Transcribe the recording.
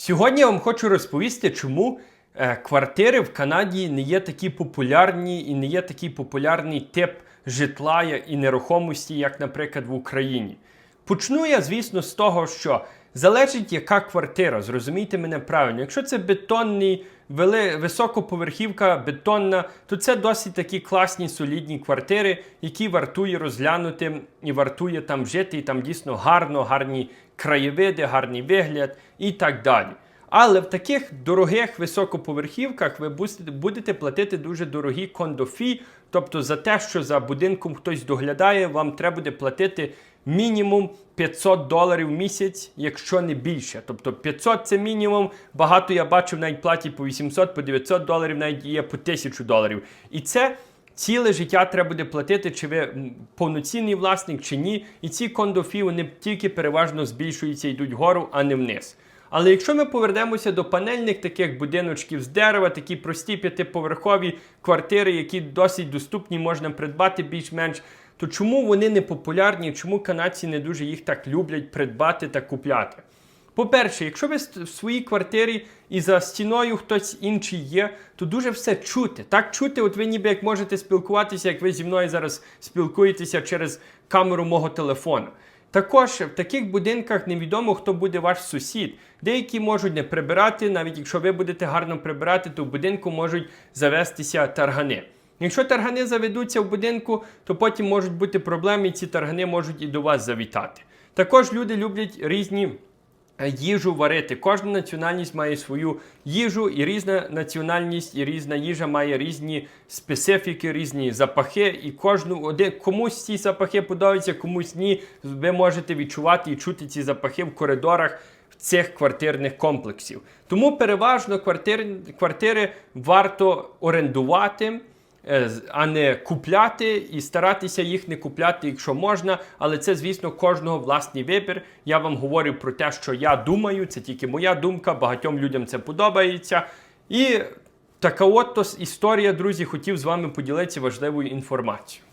Сьогодні я вам хочу розповісти, чому е, квартири в Канаді не є такі популярні і не є такий популярний тип житла і нерухомості, як, наприклад, в Україні. Почну я, звісно, з того, що залежить яка квартира, зрозумійте мене правильно. Якщо це бетонний, вели, високоповерхівка бетонна, то це досить такі класні солідні квартири, які вартує розглянути і вартує там жити, і там дійсно гарно, гарні краєвиди, гарний вигляд і так далі. Але в таких дорогих високоповерхівках ви будете- платити дуже дорогі кондофі, тобто за те, що за будинком хтось доглядає, вам треба буде платити мінімум 500 доларів в місяць, якщо не більше. Тобто 500 це мінімум. Багато я бачив навіть платять по 800, по 900 доларів, навіть є по 1000 доларів. І це ціле життя треба буде платити, чи ви повноцінний власник, чи ні. І ці кондофі вони тільки переважно збільшуються, йдуть вгору, а не вниз. Але якщо ми повернемося до панельних таких будиночків з дерева, такі прості п'ятиповерхові квартири, які досить доступні, можна придбати більш-менш, то чому вони не популярні? Чому канадці не дуже їх так люблять придбати та купляти? По-перше, якщо ви в своїй квартирі і за стіною хтось інший є, то дуже все чути. Так чути, от ви ніби як можете спілкуватися, як ви зі мною зараз спілкуєтеся через камеру мого телефону. Також в таких будинках невідомо, хто буде ваш сусід. Деякі можуть не прибирати, навіть якщо ви будете гарно прибирати, то в будинку можуть завестися таргани. Якщо таргани заведуться в будинку, то потім можуть бути проблеми, і ці таргани можуть і до вас завітати. Також люди люблять різні їжу варити. Кожна національність має свою їжу, і різна національність, і різна їжа має різні специфіки, різні запахи. І кожну комусь ці запахи подобаються, комусь ні. Ви можете відчувати і чути ці запахи в коридорах цих квартирних комплексів. Тому переважно квартири, квартири варто орендувати. Е, А не купляти і старатися їх не купляти, якщо можна. Але це, звісно, кожного власний вибір. Я вам говорю про те, що я думаю, це тільки моя думка. Багатьом людям це подобається. І така от історія, друзі, хотів з вами поділитися важливою інформацією.